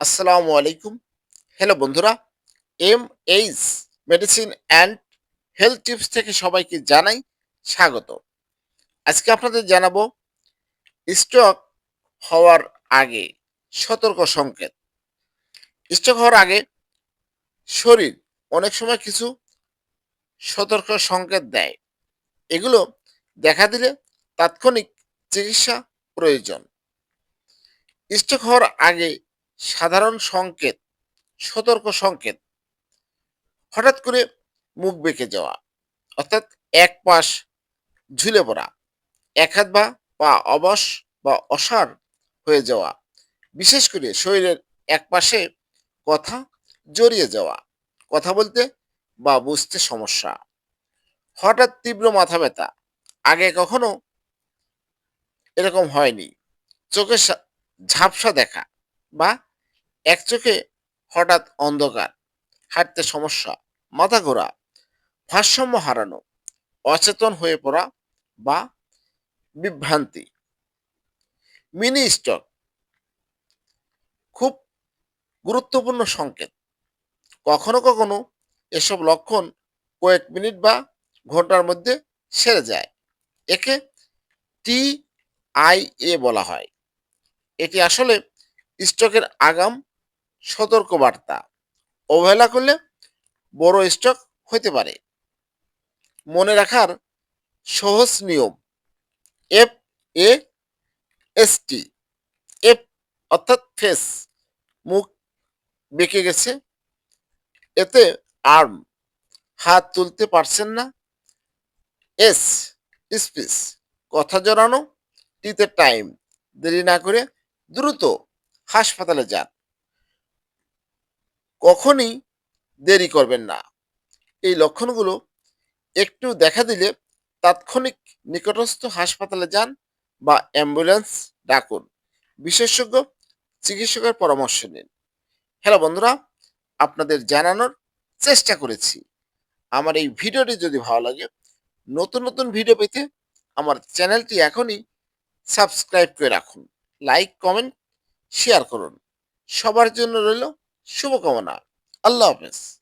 আসসালামু আলাইকুম। হ্যালো বন্ধুরা M H medicine and health tips থেকে সবাইকে জানাই স্বাগত। আজকে আপনাদের জানাব স্ট্রোক হওয়ার আগে সতর্ক সংকেত। স্ট্রোক হওয়ার আগে শরীর অনেক সময় কিছু সতর্ক সংকেত দেয়। এগুলো দেখা দিলে তাৎক্ষণিক চিকিৎসা প্রয়োজন। স্ট্রোক হওয়ার আগে সাধারণ সংকেত, সতর্ক সংকেত। হঠাৎ করে মুখ বেঁকে যাওয়া, অর্থাৎ এক পাশ ঝুলে পড়া, এক হাত বা পা অবশ বা অসার হয়ে যাওয়া, বিশেষ করে শরীরের এক পাশে কথা জড়িয়ে যাওয়া, কথা বলতে বা বুঝতে সমস্যা। হঠাৎ তীব্র মাথা ব্যথা, আগে কখনো এরকম হয়নি। চোখের ঝাপসা দেখা বা এক চোখে হঠাৎ অন্ধকার, হাঁটতে সমস্যা, মাথা ঘোরা, ভারসাম্য হারানো, অচেতন হয়ে পড়া বা বিভ্রান্তি। মিনি স্টক, খুব গুরুত্বপূর্ণ সংকেত। কখনো কখনো এসব লক্ষণ কয়েক মিনিট বা ঘণ্টার মধ্যে সেরে যায়। একে টি আই এ বলা হয়। এটি আসলে স্টকের আগাম সতর্ক বার্তা অবহেলা করলে বড় স্টক হতে পারে। মনে রাখার সহজ নিয়ম F A S T. F অর্থাৎ ফেস, মুখ বেঁকে গেছে। এতে আর্ম, হাত তুলতে পারছেন না। এস, স্পিচ, কথা জড়ানো, টিতে টাইম, দেরি না করে দ্রুত হাসপাতালে যান। কখনই দেরি করবেন না। এই লক্ষণগুলো একটু দেখা দিলে তাৎক্ষণিক নিকটস্থ হাসপাতালে যান বা অ্যাম্বুলেন্স ডাকুন। বিশেষজ্ঞ চিকিৎসকের পরামর্শ নিন। হ্যালো বন্ধুরা, আপনাদের জানানোর চেষ্টা করেছি। আমার এই ভিডিওটি যদি ভালো লাগে, নতুন নতুন ভিডিও পেতে আমার চ্যানেলটি এখনই সাবস্ক্রাইব করে রাখুন। লাইক, কমেন্ট, শেয়ার করুন। সবার জন্য রইল শুভকামনা। আল্লাহ হাফেজ।